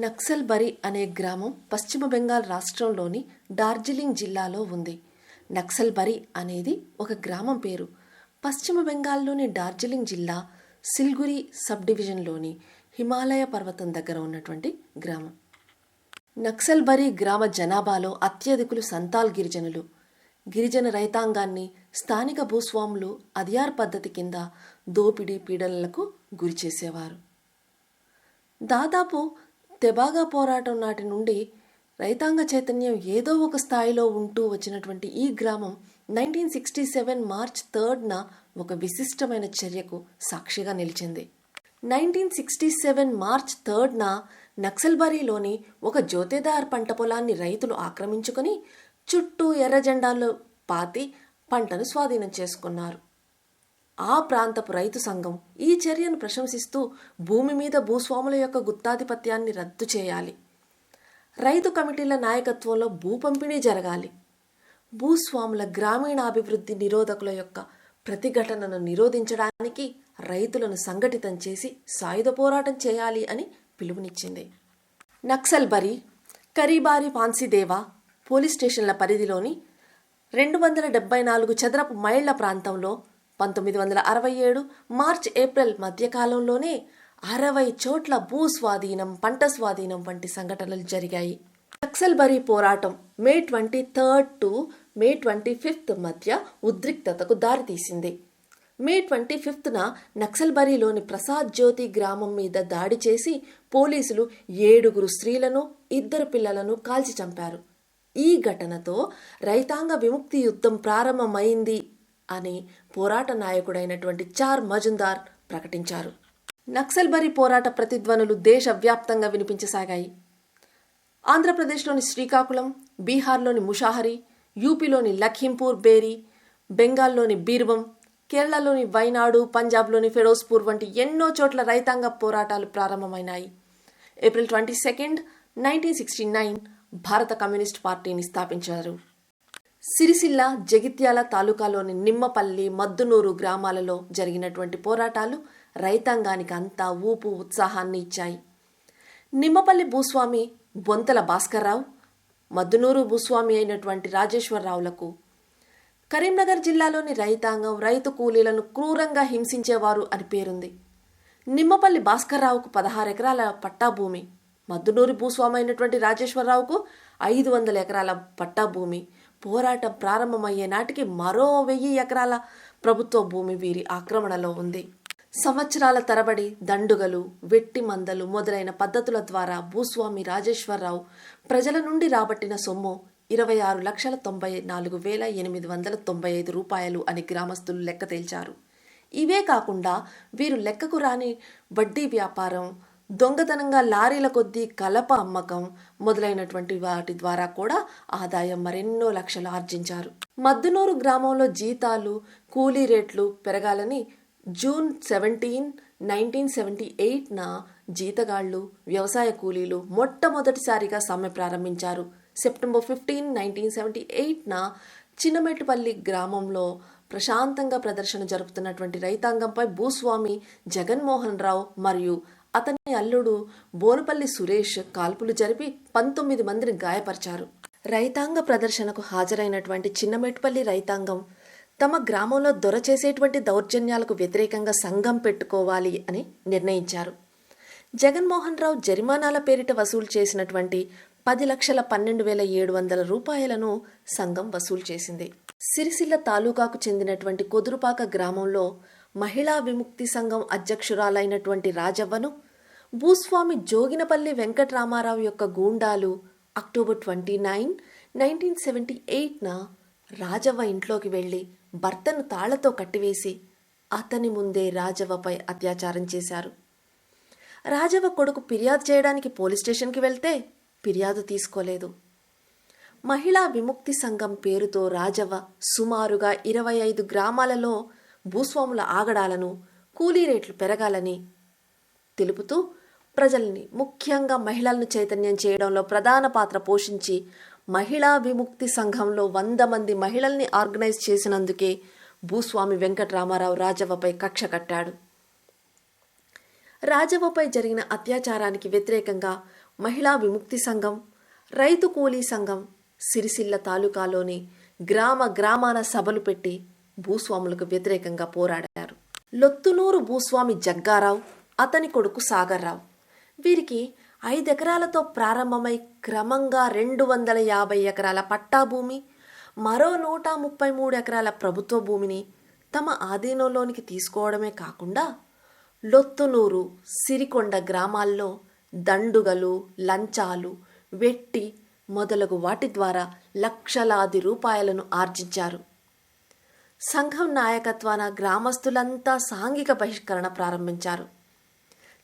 నక్సల్ బరి అనే గ్రామం పశ్చిమ బెంగాల్ రాష్ట్రంలోని డార్జిలింగ్ జిల్లాలో ఉంది. నక్సల్ బరి అనేది ఒక గ్రామం పేరు. పశ్చిమ బెంగాల్లోని డార్జిలింగ్ జిల్లా సిల్గురి సబ్ డివిజన్లోని హిమాలయ పర్వతం దగ్గర ఉన్నటువంటి గ్రామం. నక్సల్బరి గ్రామ జనాభాలో అత్యధికులు సంతాల్ గిరిజనులు. గిరిజన రైతాంగాన్ని స్థానిక భూస్వాములు అధియార్ పద్ధతి కింద దోపిడీ పీడనలకు గురి చేసేవారు దాదాపు తెబాగా పోరాటం నాటి నుండి రైతాంగ చైతన్యం ఏదో ఒక స్థాయిలో ఉంటూ వచ్చినటువంటి ఈ గ్రామం నైన్టీన్ సిక్స్టీ సెవెన్ మార్చ్ థర్డ్న ఒక విశిష్టమైన చర్యకు సాక్షిగా నిలిచింది. నైన్టీన్ సిక్స్టీ సెవెన్ మార్చ్ థర్డ్న నక్సల్బరీలోని ఒక జ్యోతిదార్ పంట పొలాన్ని రైతులు ఆక్రమించుకొని చుట్టూ ఎర్ర జెండాలు పాతి పంటను స్వాధీనం చేసుకున్నారు. ఆ ప్రాంతపు రైతు సంఘం ఈ చర్యను ప్రశంసిస్తూ భూమి మీద భూస్వాముల యొక్క గుత్తాధిపత్యాన్ని రద్దు చేయాలి. రైతు కమిటీల నాయకత్వంలో భూ పంపిణీ జరగాలి. భూస్వాముల గ్రామీణాభివృద్ధి నిరోధకుల యొక్క ప్రతిఘటనను నిరోధించడానికి రైతులను సంఘటితం చేసి సాయుధ పోరాటం చేయాలి అని పిలుపునిచ్చింది. నక్సల్ బరి కరీబారి పాన్సిదేవా పోలీస్ స్టేషన్ల పరిధిలోని రెండు వందల డెబ్బై నాలుగు చదరపు మైళ్ళ ప్రాంతంలో పంతొమ్మిది వందల అరవై ఏడు మార్చ్ ఏప్రిల్ మధ్యకాలంలోనే అరవై చోట్ల భూ స్వాధీనం పంట స్వాధీనం వంటి సంఘటనలు జరిగాయి. నక్సల్బరీ పోరాటం May twenty third to May twenty fifth మధ్య ఉద్రిక్తతకు దారితీసింది. మే ట్వంటీ ఫిఫ్త్న నక్సల్బరీలోని ప్రసాద్ జ్యోతి గ్రామం మీద దాడి చేసి పోలీసులు ఏడుగురు స్త్రీలను ఇద్దరు పిల్లలను కాల్చి చంపారు. ఈ ఘటనతో రైతాంగ విముక్తి యుద్ధం ప్రారంభమైంది. అని పోరాట నాయకుడైనటువంటి చార్ మజుందార్ ప్రకటించారు. నక్సల్బరీ పోరాట ప్రతిధ్వనులు దేశవ్యాప్తంగా వినిపించసాగాయి. ఆంధ్రప్రదేశ్లోని శ్రీకాకుళం బీహార్లోని ముషాహరి యూపీలోని లఖింపూర్ బేరీ బెంగాల్లోని బీర్వం కేరళలోని వైనాడు పంజాబ్లోని ఫిరోజ్పూర్ వంటి ఎన్నో చోట్ల రైతాంగ పోరాటాలు ప్రారంభమైనాయి. April twenty second nineteen sixty nine భారత కమ్యూనిస్ట్ పార్టీని స్థాపించారు. సిరిసిల్ల జగిత్యాల తాలూకాలోని నిమ్మపల్లి మద్దునూరు గ్రామాలలో జరిగినటువంటి పోరాటాలు రైతాంగానికి అంతా ఊపు ఉత్సాహాన్ని ఇచ్చాయి. నిమ్మపల్లి భూస్వామి బొంతల భాస్కర్రావు మద్దునూరు భూస్వామి అయినటువంటి రాజేశ్వరరావులకు కరీంనగర్ జిల్లాలోని రైతాంగం రైతు కూలీలను క్రూరంగా హింసించేవారు అని పేరుంది. నిమ్మపల్లి భాస్కర్రావుకు పదహారు ఎకరాల పట్టా భూమి మద్దునూరి భూస్వామి అయినటువంటి రాజేశ్వరరావుకు ఐదు వందల ఎకరాల పట్టా భూమి పోరాటం ప్రారంభమయ్యే నాటికి మరో వెయ్యి ఎకరాల ప్రభుత్వ భూమి వీరి ఆక్రమణలో ఉంది. సంవత్సరాల తరబడి దండుగలు వెట్టి మందలు మొదలైన పద్ధతుల ద్వారా భూస్వామి రాజేశ్వరరావు ప్రజల నుండి రాబట్టిన సొమ్ము ఇరవై ఆరు లక్షల తొంభై నాలుగు వేల ఎనిమిది వందల తొంభై ఐదు రూపాయలు అని గ్రామస్తులు లెక్క తేల్చారు. ఇవే కాకుండా వీరు లెక్కకు రాని వడ్డీ వ్యాపారం దొంగతనంగా లారీల కొద్దీ కలప అమ్మకం మొదలైనటువంటి వాటి ద్వారా కూడా ఆదాయం మరెన్నో లక్షలు ఆర్జించారు. మద్దునూరు గ్రామంలో జీతాలు కూలీ రేట్లు పెరగాలని జూన్ సెవెంటీన్ నైన్టీన్ సెవెంటీ ఎయిట్న జీతగాళ్ళు వ్యవసాయ కూలీలు మొట్టమొదటిసారిగా సమ్మె ప్రారంభించారు. సెప్టెంబర్ ఫిఫ్టీన్ నైన్టీన్ సెవెంటీ ఎయిట్న చిన్నమెట్టుపల్లి గ్రామంలో ప్రశాంతంగా ప్రదర్శన జరుపుతున్నటువంటి రైతాంగంపై భూస్వామి జగన్మోహన్ రావు మరియు అతని అల్లుడు బోనపల్లి సురేష్ కాల్పులు జరిపి పంతొమ్మిది మందిని గాయపరిచారు. రైతాంగ ప్రదర్శనకు హాజరైనటువంటి చిన్నమెట్టుపల్లి రైతాంగం తమ గ్రామంలో దొర చేసేటువంటి దౌర్జన్యాలకు వ్యతిరేకంగా సంఘం పెట్టుకోవాలి అని నిర్ణయించారు. జగన్మోహన్ రావు జరిమానాల పేరిట వసూలు చేసినటువంటి పది లక్షల పన్నెండు వేల ఏడు వందల రూపాయలను సంఘం వసూలు చేసింది. సిరిసిల్ల తాలూకాకు చెందినటువంటి కొదురుపాక గ్రామంలో మహిళా విముక్తి సంఘం అధ్యక్షురాలైనటువంటి రాజవ్వను భూస్వామి జోగినపల్లి వెంకట్రామారావు యొక్క గూండాలు October twenty nine nineteen seventy ఎయిట్న Rajavva ఇంట్లోకి వెళ్ళి భర్తను తాళ్ళతో కట్టివేసి అతని ముందే రాజవ్వపై అత్యాచారం చేశారు. రాజవ్వ కొడుకు ఫిర్యాదు చేయడానికి పోలీస్ స్టేషన్కి వెళ్తే ఫిర్యాదు తీసుకోలేదు. మహిళా విముక్తి సంఘం పేరుతో రాజవ్వ సుమారుగా ఇరవై ఐదు గ్రామాలలో భూస్వాముల ఆగడాలను కూలీ రేట్లు పెరగాలని తెలుపుతూ ప్రజల్ని ముఖ్యంగా మహిళలను చైతన్యం చేయడంలో ప్రధాన పాత్ర పోషించి మహిళా విముక్తి సంఘంలో వంద మంది మహిళల్ని ఆర్గనైజ్ చేసినందుకే భూస్వామి వెంకటరామారావు రాజవ్వపై కక్ష కట్టాడు. రాజవ్వపై జరిగిన అత్యాచారానికి వ్యతిరేకంగా మహిళా విముక్తి సంఘం రైతు కూలీ సంఘం సిరిసిల్ల తాలూకాలోని గ్రామ గ్రామాన సభలు పెట్టి భూస్వాములకు వ్యతిరేకంగా పోరాడారు. లొత్తునూరు భూస్వామి జగ్గారావు అతని కొడుకు సాగర్రావు. వీరికి ఐదెకరాలతో ప్రారంభమై క్రమంగా రెండు వందల యాభై ఎకరాల పట్టా భూమి మరో నూట ముప్పై మూడు ఎకరాల ప్రభుత్వ భూమిని తమ ఆధీనంలోనికి తీసుకోవడమే కాకుండా లొత్తునూరు సిరికొండ గ్రామాల్లో దండుగలు లంచాలు వెట్టి మొదలగు వాటి ద్వారా లక్షలాది రూపాయలను ఆర్జించారు. సంఘం నాయకత్వాన గ్రామస్తులంతా సాంఘిక బహిష్కరణ ప్రారంభించారు.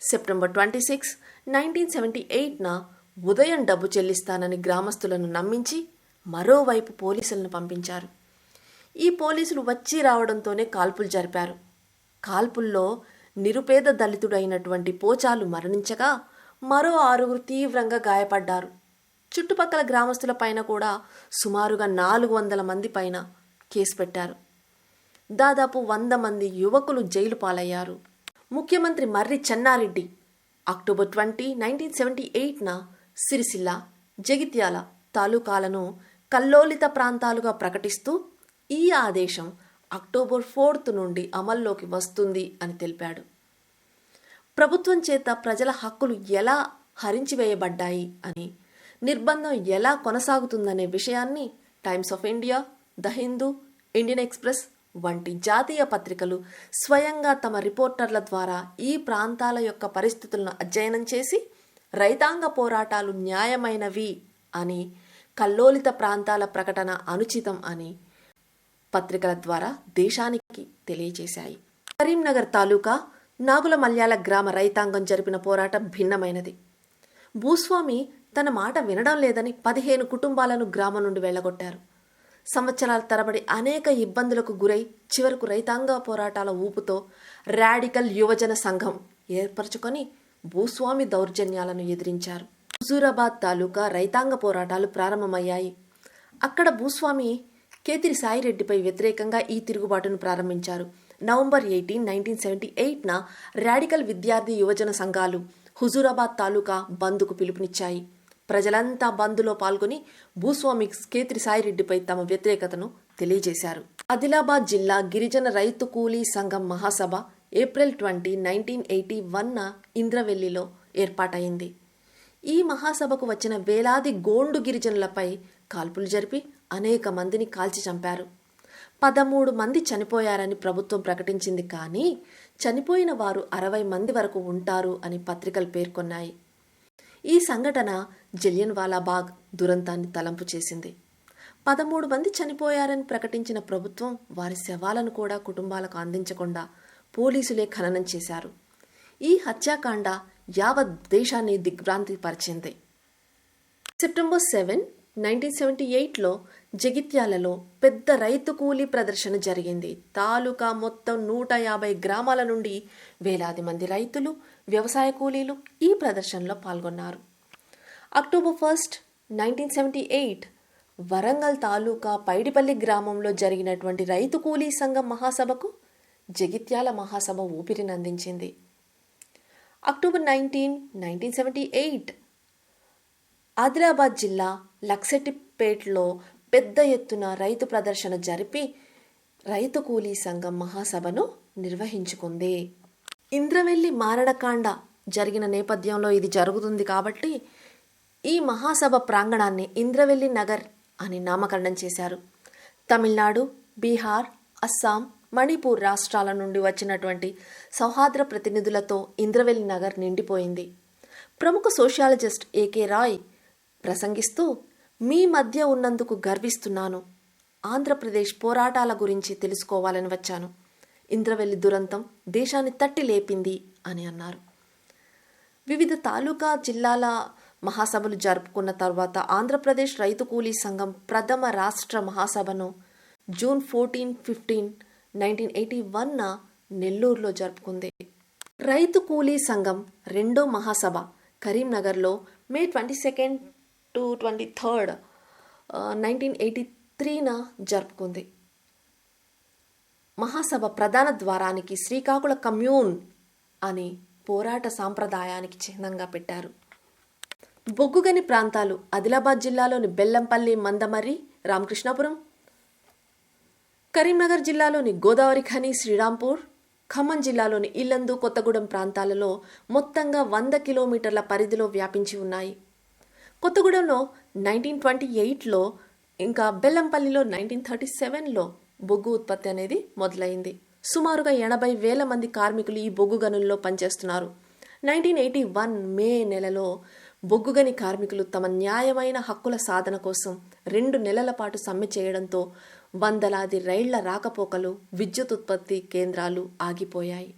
September twenty six nineteen seventy ఎయిట్న ఉదయం డబ్బు చెల్లిస్తానని గ్రామస్తులను నమ్మించి మరోవైపు పోలీసులను పంపించారు. ఈ పోలీసులు వచ్చి రావడంతోనే కాల్పులు జరిపారు. కాల్పుల్లో నిరుపేద దళితుడైనటువంటి పోచాలు మరణించగా మరో ఆరుగురు తీవ్రంగా గాయపడ్డారు. చుట్టుపక్కల గ్రామస్తుల పైన కూడా సుమారుగా నాలుగు వందల మంది పైన కేసు పెట్టారు. దాదాపు వంద మంది యువకులు జైలు పాలయ్యారు. ముఖ్యమంత్రి Marri Chennareddy October twenty nineteen seventy ఎయిట్న Sircilla Jagtial తాలూకాలను కల్లోలిత ప్రాంతాలుగా ప్రకటిస్తూ ఈ ఆదేశం అక్టోబర్ ఫోర్త్ నుండి అమల్లోకి వస్తుంది అని తెలిపాడు. ప్రభుత్వం చేత ప్రజల హక్కులు ఎలా హరించివేయబడ్డాయి అని నిర్బంధం ఎలా కొనసాగుతుందనే విషయాన్ని Times of India the Hindu Indian Express వంటి జాతీయ పత్రికలు స్వయంగా తమ రిపోర్టర్ల ద్వారా ఈ ప్రాంతాల యొక్క పరిస్థితులను అధ్యయనం చేసి రైతాంగ పోరాటాలు న్యాయమైనవి అని కల్లోలిత ప్రాంతాల ప్రకటన అనుచితం అని పత్రికల ద్వారా దేశానికి తెలియజేశాయి. కరీంనగర్ తాలూకా నాగుల మల్యాల గ్రామ రైతాంగం జరిపిన పోరాటం భిన్నమైనది. భూస్వామి తన మాట వినడం లేదని పదిహేను కుటుంబాలను గ్రామం నుండి వెళ్ళగొట్టారు. సంవత్సరాల తరబడి అనేక ఇబ్బందులకు గురై చివరకు రైతాంగ పోరాటాల ఊపుతో రాడికల్ యువజన సంఘం ఏర్పరచుకొని భూస్వామి దౌర్జన్యాలను ఎదిరించారు. హుజూరాబాద్ తాలూకా రైతాంగ పోరాటాలు ప్రారంభమయ్యాయి. అక్కడ భూస్వామి కేతిరి సాయిరెడ్డిపై వ్యతిరేకంగా ఈ తిరుగుబాటును ప్రారంభించారు. నవంబర్ ఎయిటీన్ నైన్టీన్ సెవెంటీ ఎయిట్న రాడికల్ విద్యార్థి యువజన సంఘాలు హుజూరాబాద్ తాలూకా బంద్కు పిలుపునిచ్చాయి. ప్రజలంతా బంద్లో పాల్గొని భూస్వామి కేతిరి సాయిరెడ్డిపై తమ వ్యతిరేకతను తెలియజేశారు. ఆదిలాబాద్ జిల్లా గిరిజన రైతు కూలీ సంఘం మహాసభ ఏప్రిల్ ట్వంటీ నైన్టీన్ ఎయిటీ వన్న ఇంద్రవెల్లిలో ఏర్పాటైంది ఈ మహాసభకు వచ్చిన వేలాది గోండు గిరిజనులపై కాల్పులు జరిపి అనేక మందిని కాల్చి చంపారు. పదమూడు మంది చనిపోయారని ప్రభుత్వం ప్రకటించింది కానీ చనిపోయిన వారు అరవై మంది వరకు ఉంటారు అని పత్రికలు పేర్కొన్నాయి. ఈ సంఘటన జలియన్ వాలాబాగ్ దురంతాన్ని తలంపు చేసింది. పదమూడు మంది చనిపోయారని ప్రకటించిన ప్రభుత్వం వారి శవాలను కూడా కుటుంబాలకు అందించకుండా పోలీసులే ఖననం చేశారు. ఈ హత్యాకాండ యావత్ దేశాన్ని దిగ్భ్రాంతిపరిచింది. సెప్టెంబర్ సెవెన్ నైన్టీన్ సెవెంటీ ఎయిట్లో జగిత్యాలలో పెద్ద రైతు కూలీ ప్రదర్శన జరిగింది. తాలూకా మొత్తం నూట యాభై గ్రామాల నుండి వేలాది మంది రైతులు వ్యవసాయ కూలీలు ఈ ప్రదర్శనలో పాల్గొన్నారు. October first nineteen seventy eight Warangal taluka Paidipalli గ్రామంలో జరిగినటువంటి రైతు కూలీ సంఘం మహాసభకు జగిత్యాల మహాసభ ఊపిరినందించింది October nineteen nineteen seventy eight Adilabad జిల్లా లక్సెటిపేట్లో పెద్ద ఎత్తున రైతు ప్రదర్శన జరిపి రైతు కూలీ సంఘం మహాసభను నిర్వహించుకుంది. ఇంద్రవెల్లి మారణకాండ జరిగిన నేపథ్యంలో ఇది జరుగుతుంది కాబట్టి ఈ మహాసభ ప్రాంగణాన్ని ఇంద్రవెల్లి నగర్ అని నామకరణం చేశారు. తమిళనాడు బీహార్ అస్సాం మణిపూర్ రాష్ట్రాల నుండి వచ్చినటువంటి సౌహార్ద్ర ప్రతినిధులతో ఇంద్రవెల్లి నగర్ నిండిపోయింది. ప్రముఖ సోషియాలజిస్ట్ ఏకే రాయ్ ప్రసంగిస్తూ మీ మధ్య ఉన్నందుకు గర్విస్తున్నాను. ఆంధ్రప్రదేశ్ పోరాటాల గురించి తెలుసుకోవాలని వచ్చాను. ఇంద్రవెల్లి దురంతం దేశాన్ని తట్టి లేపింది అని అన్నారు. వివిధ తాలూకా జిల్లాల మహాసభలు జరుపుకున్న తర్వాత ఆంధ్రప్రదేశ్ రైతు కూలీ సంఘం ప్రథమ రాష్ట్ర మహాసభను June fourteen fifteen nineteen eighty వన్న నెల్లూరులో జరుపుకుంది. రైతు కూలీ సంఘం రెండో మహాసభ కరీంనగర్లో May twenty second to twenty third nineteen eighty త్రీన జరుపుకుంది. మహాసభ ప్రధాన ద్వారానికి శ్రీకాకుళ కమ్యూన్ అని పోరాట సాంప్రదాయానికి చిహ్నంగా పెట్టారు. బొగ్గుగని ప్రాంతాలు ఆదిలాబాద్ జిల్లాలోని బెల్లంపల్లి మందమర్రి రామకృష్ణాపురం. కరీంనగర్ జిల్లాలోని గోదావరి ఖని శ్రీరాంపూర్ ఖమ్మం జిల్లాలోని ఇల్లందు కొత్తగూడెం ప్రాంతాలలో మొత్తంగా వంద కిలోమీటర్ల పరిధిలో వ్యాపించి ఉన్నాయి. కొత్తగూడెంలో నైన్టీన్ ట్వంటీ ఎయిట్లో ఇంకా బెల్లంపల్లిలో నైన్టీన్ థర్టీ సెవెన్లో బొగ్గు ఉత్పత్తి అనేది మొదలైంది. సుమారుగా ఎనభై వేల మంది కార్మికులు ఈ బొగ్గు గనుల్లో పనిచేస్తున్నారు. నైన్టీన్ ఎయిటీ వన్ మే నెలలో బొగ్గుగని కార్మికులు తమ న్యాయమైన హక్కుల సాధన కోసం రెండు నెలల పాటు సమ్మె చేయడంతో వందలాది రైళ్ళ రాకపోకలు విద్యుత్ ఉత్పత్తి కేంద్రాలు ఆగిపోయాయి.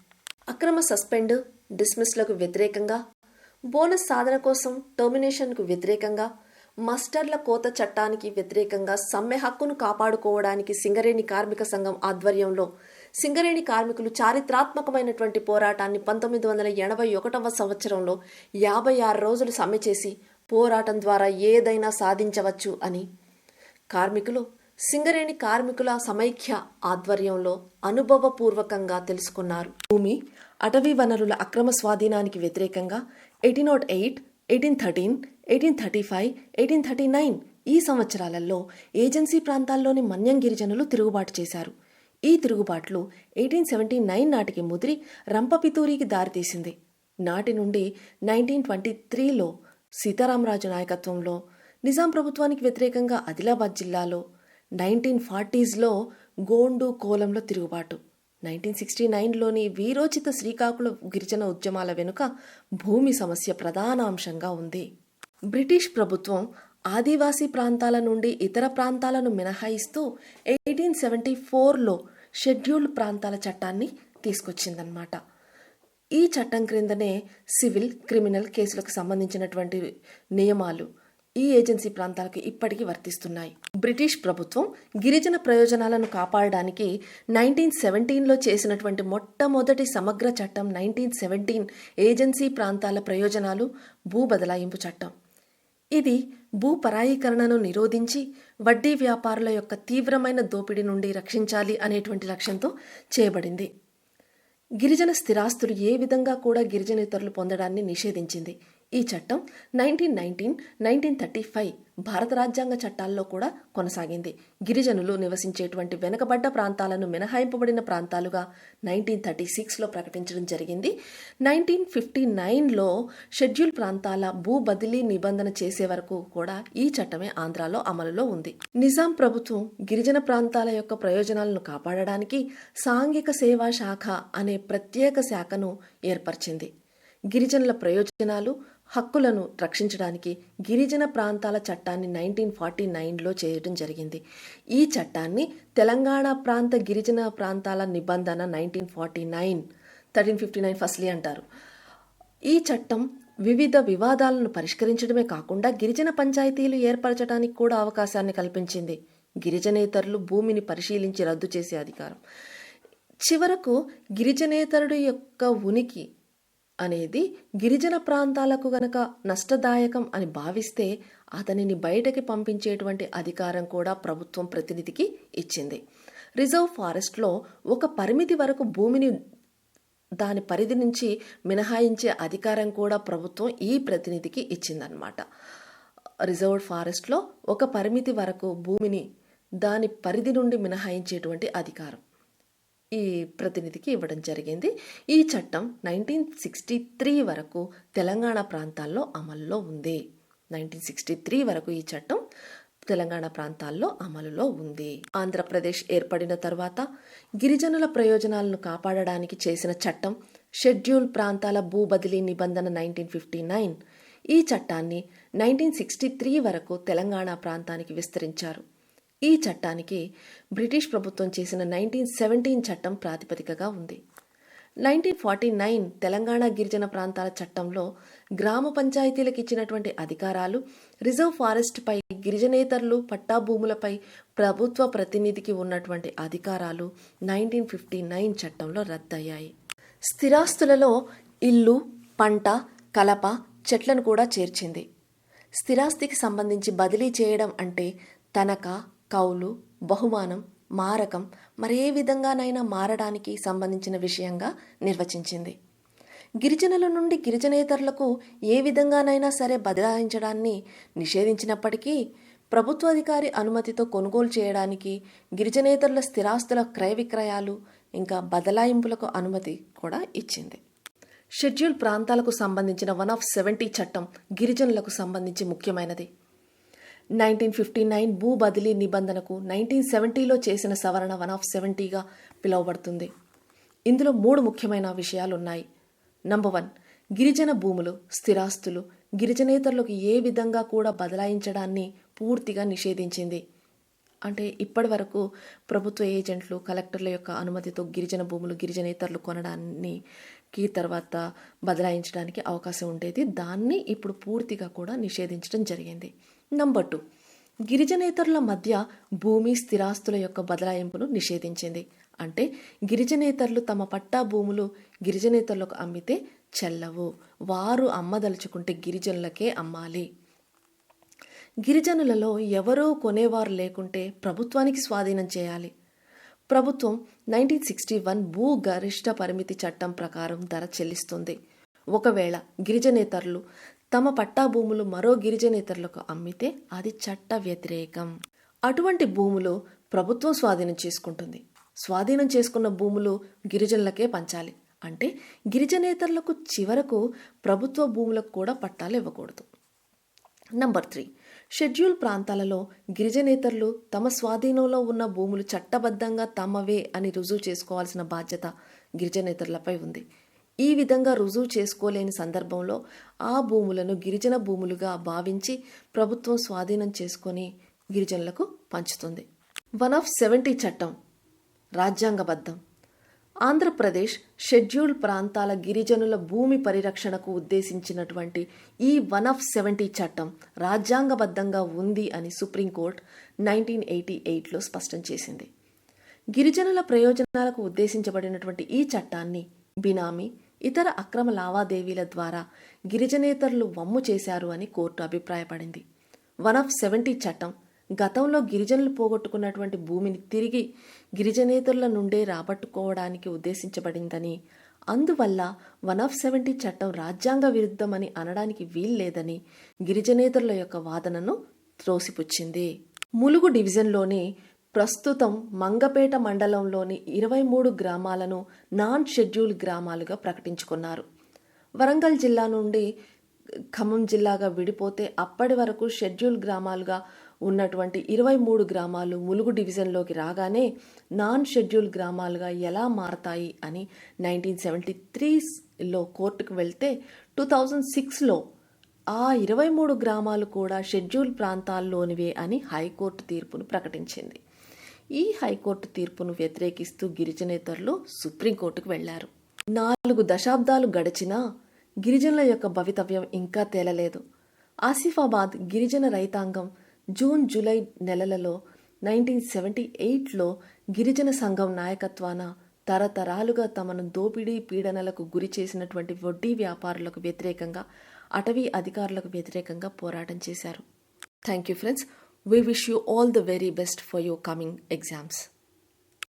అక్రమ సస్పెండ్ డిస్మిస్లకు వ్యతిరేకంగా బోనస్ సాధన కోసం టర్మినేషన్కు వ్యతిరేకంగా మస్టర్ల కోత చట్టానికి వ్యతిరేకంగా సమ్మె హక్కును కాపాడుకోవడానికి సింగరేణి కార్మిక సంఘం ఆధ్వర్యంలో సింగరేణి కార్మికులు చారిత్రాత్మకమైనటువంటి పోరాటాన్ని పంతొమ్మిది వందల ఎనభై ఒకటవ సంవత్సరంలో యాభై ఆరు రోజులు సమ్మె చేసి పోరాటం ద్వారా ఏదైనా సాధించవచ్చు అని. కార్మికులు సింగరేణి కార్మికుల సమైక్య ఆధ్వర్యంలో అనుభవపూర్వకంగా తెలుసుకున్నారు. భూమి అటవీ వనరుల అక్రమ స్వాధీనానికి వ్యతిరేకంగా eighteen not eight eighteen thirteen eighteen thirty five eighteen thirty nine ఈ సంవత్సరాలలో ఏజెన్సీ ప్రాంతాల్లోని మన్యం గిరిజనులు తిరుగుబాటు చేశారు. ఈ తిరుగుబాట్లు ఎయిటీన్ సెవెంటీ నైన్ నాటికి ముదిరి రంపపితూరికి దారితీసింది నాటి నుండి నైన్టీన్ ట్వంటీ త్రీలో సీతారామరాజు నాయకత్వంలో నిజాం ప్రభుత్వానికి వ్యతిరేకంగా ఆదిలాబాద్ జిల్లాలో నైన్టీన్ ఫార్టీస్లో గోండు కోలంలో తిరుగుబాటు. నైన్టీన్ సిక్స్టీ నైన్లోని వీరోచిత శ్రీకాకుళ గిరిజన ఉద్యమాల వెనుక భూమి సమస్య ప్రధాన అంశంగా ఉంది. బ్రిటిష్ ప్రభుత్వం ఆదివాసీ ప్రాంతాల నుండి ఇతర ప్రాంతాలను మినహాయిస్తూ ఎయిటీన్ సెవెంటీ ఫోర్లో షెడ్యూల్డ్ ప్రాంతాల చట్టాన్ని తీసుకొచ్చిందనమాట ఈ చట్టం క్రిందనే సివిల్ క్రిమినల్ కేసులకు సంబంధించినటువంటి నియమాలు ఈ ఏజెన్సీ ప్రాంతాలకు ఇప్పటికీ వర్తిస్తున్నాయి. బ్రిటిష్ ప్రభుత్వం గిరిజన ప్రయోజనాలను కాపాడడానికి నైన్టీన్ సెవెంటీన్లో చేసినటువంటి మొట్టమొదటి సమగ్ర చట్టం నైన్టీన్ సెవెంటీన్ ఏజెన్సీ ప్రాంతాల ప్రయోజనాలు భూ బదలాయింపు చట్టం. ఇది భూ పరాయీకరణను నిరోధించి వడ్డీ వ్యాపారుల యొక్క తీవ్రమైన దోపిడీ నుండి రక్షించాలి అనేటువంటి లక్ష్యంతో చేయబడింది. గిరిజన స్థిరాస్తులు ఏ విధంగా కూడా గిరిజనేతరులు పొందడాన్ని నిషేధించింది. ఈ చట్టం nineteen nineteen nineteen thirty five భారత రాజ్యాంగ చట్టాల్లో కూడా కొనసాగింది. గిరిజనులు నివసించేటువంటి వెనుకబడ్డ ప్రాంతాలను మినహాయింపబడిన ప్రాంతాలుగా నైన్టీన్ థర్టీ సిక్స్లో ప్రకటించడం జరిగింది. నైన్టీన్ ఫిఫ్టీ నైన్లో షెడ్యూల్ ప్రాంతాల భూ బదిలీ నిబంధన చేసే వరకు కూడా ఈ చట్టమే ఆంధ్రాలో అమలులో ఉంది. నిజాం ప్రభుత్వం గిరిజన ప్రాంతాల యొక్క ప్రయోజనాలను కాపాడడానికి సాంఘిక సేవా శాఖ అనే ప్రత్యేక శాఖను ఏర్పరిచింది. గిరిజనుల ప్రయోజనాలు హక్కులను రక్షించడానికి గిరిజన ప్రాంతాల చట్టాన్ని నైన్టీన్ ఫార్టీ నైన్లో చేయడం జరిగింది. ఈ చట్టాన్ని తెలంగాణ ప్రాంత గిరిజన ప్రాంతాల నిబంధన nineteen forty nine thirteen fifty nine firstly అంటారు. ఈ చట్టం వివిధ వివాదాలను పరిష్కరించడమే కాకుండా గిరిజన పంచాయతీలు ఏర్పరచడానికి కూడా అవకాశాన్ని కల్పించింది. గిరిజనేతరులు భూమిని పరిశీలించి రద్దు చేసే అధికారం. చివరకు గిరిజనేతరుడి యొక్క ఉనికి అనేది గిరిజన ప్రాంతాలకు గనక నష్టదాయకం అని భావిస్తే అతనిని బయటకి పంపించేటువంటి అధికారం కూడా ప్రభుత్వం ప్రతినిధికి ఇచ్చింది. రిజర్వ్ ఫారెస్ట్లో ఒక పరిమితి వరకు భూమిని దాని పరిధి నుంచి మినహాయించే అధికారం కూడా ప్రభుత్వం ఈ ప్రతినిధికి ఇచ్చిందనమాట రిజర్వ్డ్ ఫారెస్ట్లో ఒక పరిమితి వరకు భూమిని దాని పరిధి నుండి మినహాయించేటువంటి అధికారం. ఈ ప్రతినిధికి ఇవ్వడం జరిగింది. ఈ చట్టం నైన్టీన్ సిక్స్టీ త్రీ వరకు తెలంగాణ ప్రాంతాల్లో అమల్లో ఉంది. నైన్టీన్ సిక్స్టీ త్రీ వరకు ఈ చట్టం తెలంగాణ ప్రాంతాల్లో అమలులో ఉంది. ఆంధ్రప్రదేశ్ ఏర్పడిన తర్వాత గిరిజనుల ప్రయోజనాలను కాపాడడానికి చేసిన చట్టం షెడ్యూల్ ప్రాంతాల భూ బదిలీ నిబంధన నైన్టీన్ ఫిఫ్టీ నైన్ ఈ చట్టాన్ని నైన్టీన్ సిక్స్టీ త్రీ వరకు తెలంగాణ ప్రాంతానికి విస్తరించారు. ఈ చట్టానికి బ్రిటిష్ ప్రభుత్వం చేసిన నైన్టీన్ సెవెంటీన్ చట్టం ప్రాతిపదికగా ఉంది. నైన్టీన్ ఫార్టీ నైన్ తెలంగాణ గిరిజన ప్రాంతాల చట్టంలో గ్రామ పంచాయతీలకు ఇచ్చినటువంటి అధికారాలు రిజర్వ్ ఫారెస్ట్పై గిరిజనేతరులు పట్టా భూములపై ప్రభుత్వ ప్రతినిధికి ఉన్నటువంటి అధికారాలు నైన్టీన్ ఫిఫ్టీ నైన్ చట్టంలో రద్దయ్యాయి. స్థిరాస్తులలో ఇల్లు పంట కలప చెట్లను కూడా చేర్చింది. స్థిరాస్తికి సంబంధించి బదిలీ చేయడం అంటే తనఖా కౌలు బహుమానం మారకం మరే విధంగానైనా మారడానికి సంబంధించిన విషయంగా నిర్వచించింది. గిరిజనుల నుండి గిరిజనేతరులకు ఏ విధంగానైనా సరే బదలాయించడాన్ని నిషేధించినప్పటికీ ప్రభుత్వాధికారి అనుమతితో కొనుగోలు చేయడానికి గిరిజనేతరుల స్థిరాస్తుల క్రయ విక్రయాలు ఇంకా బదలాయింపులకు అనుమతి కూడా ఇచ్చింది. షెడ్యూల్ ప్రాంతాలకు సంబంధించిన వన్ ఆఫ్ సెవెంటీ చట్టం గిరిజనులకు సంబంధించి ముఖ్యమైనది. నైన్టీన్ ఫిఫ్టీ నైన్ భూ బదిలీ నిబంధనకు నైన్టీన్ సెవెంటీలో చేసిన సవరణ వన్ ఆఫ్ సెవెంటీగా పిలువబడుతుంది. ఇందులో మూడు ముఖ్యమైన విషయాలు ఉన్నాయి నంబర్ వన్ గిరిజన భూములు స్థిరాస్తులు గిరిజనేతరులకు ఏ విధంగా కూడా బదలాయించడాన్ని పూర్తిగా నిషేధించింది. అంటే ఇప్పటి వరకు ప్రభుత్వ ఏజెంట్లు కలెక్టర్ల యొక్క అనుమతితో గిరిజన భూములు గిరిజనేతరులు కొనడానికి తర్వాత బదలాయించడానికి అవకాశం ఉండేది. దాన్ని ఇప్పుడు పూర్తిగా కూడా నిషేధించడం జరిగింది. నంబర్ టూ గిరిజనేతరుల మధ్య భూమి స్థిరాస్తుల యొక్క బదలాయింపును నిషేధించింది. అంటే గిరిజనేతరులు తమ పట్టా భూములు గిరిజనేతరులకు అమ్మితే చెల్లవు. వారు అమ్మదలుచుకుంటే గిరిజనులకే అమ్మాలి. గిరిజనులలో ఎవరూ కొనేవారు లేకుంటే ప్రభుత్వానికి స్వాధీనం చేయాలి. ప్రభుత్వం నైన్టీన్ సిక్స్టీ వన్ భూ గరిష్ట పరిమితి చట్టం ప్రకారం ధర చెల్లిస్తుంది. ఒకవేళ గిరిజనేతరులు తమ పట్టా భూములు మరో గిరిజనేతరులకు అమ్మితే అది చట్ట వ్యతిరేకం. అటువంటి భూములు ప్రభుత్వం స్వాధీనం చేసుకుంటుంది. స్వాధీనం చేసుకున్న భూములు గిరిజనులకే పంచాలి. అంటే గిరిజనేతరులకు చివరకు ప్రభుత్వ భూములకు కూడా పట్టాలు ఇవ్వకూడదు. Number three. షెడ్యూల్ ప్రాంతాలలో గిరిజనేతరులు తమ స్వాధీనంలో ఉన్న భూములు చట్టబద్ధంగా తమవే అని రుజువు చేసుకోవాల్సిన బాధ్యత గిరిజనేతరులపై ఉంది. ఈ విధంగా రుజువు చేసుకోలేని సందర్భంలో ఆ భూములను గిరిజన భూములుగా భావించి ప్రభుత్వం స్వాధీనం చేసుకొని గిరిజనులకు పంచుతుంది. వన్ ఆఫ్ సెవెంటీ చట్టం. రాజ్యాంగబద్ధం. ఆంధ్రప్రదేశ్ షెడ్యూల్ ప్రాంతాల గిరిజనుల భూమి పరిరక్షణకు ఉద్దేశించినటువంటి ఈ వన్ ఆఫ్ సెవెంటీ చట్టం రాజ్యాంగబద్ధంగా ఉంది అని సుప్రీంకోర్టు నైన్టీన్ ఎయిటీ ఎయిట్లో స్పష్టం చేసింది. గిరిజనుల ప్రయోజనాలకు ఉద్దేశించబడినటువంటి ఈ చట్టాన్ని బినామీ ఇతర అక్రమ లావాదేవీల ద్వారా గిరిజనేతరులు వమ్ము చేశారు అని కోర్టు అభిప్రాయపడింది. వన్ ఆఫ్ సెవెంటీ చట్టం గతంలో గిరిజనులు పోగొట్టుకున్నటువంటి భూమిని తిరిగి గిరిజనేతరుల నుండే రాబట్టుకోవడానికి ఉద్దేశించబడిందని అందువల్ల వన్ ఆఫ్ సెవెంటీ చట్టం రాజ్యాంగ విరుద్ధమని అనడానికి వీల్లేదని గిరిజనేతరుల యొక్క వాదనను త్రోసిపుచ్చింది. ములుగు డివిజన్లోని ప్రస్తుతం మంగపేట మండలంలోని ఇరవై మూడు గ్రామాలను నాన్ షెడ్యూల్ గ్రామాలుగా ప్రకటించుకున్నారు. వరంగల్ జిల్లా నుండి ఖమ్మం జిల్లాగా విడిపోతే అప్పటి వరకు షెడ్యూల్ గ్రామాలుగా ఉన్నటువంటి ఇరవై మూడు గ్రామాలు ములుగు డివిజన్లోకి రాగానే నాన్ షెడ్యూల్ గ్రామాలుగా ఎలా మారతాయి అని నైన్టీన్ సెవెంటీ త్రీలో కోర్టుకు వెళ్తే టూ థౌజండ్ సిక్స్లో ఆ ఇరవై మూడు గ్రామాలు కూడా షెడ్యూల్ ప్రాంతాల్లోనివే అని హైకోర్టు తీర్పును ప్రకటించింది. ఈ హైకోర్టు తీర్పును వ్యతిరేకిస్తూ గిరిజనేతరులు సుప్రీంకోర్టుకు వెళ్ళారు. నాలుగు దశాబ్దాలు గడిచినా గిరిజనుల యొక్క భవితవ్యం ఇంకా తేలలేదు. ఆసిఫాబాద్ గిరిజన రైతాంగం జూన్ జూలై నెలలలో నైన్టీన్ సెవెంటీ ఎయిట్లో గిరిజన సంఘం నాయకత్వాన తరతరాలుగా తమను దోపిడీ పీడనలకు గురి చేసినటువంటి వడ్డీ వ్యాపారులకు వ్యతిరేకంగా అటవీ అధికారులకు వ్యతిరేకంగా పోరాటం చేశారు. Thank you friends. We wish you all the very best for your coming exams.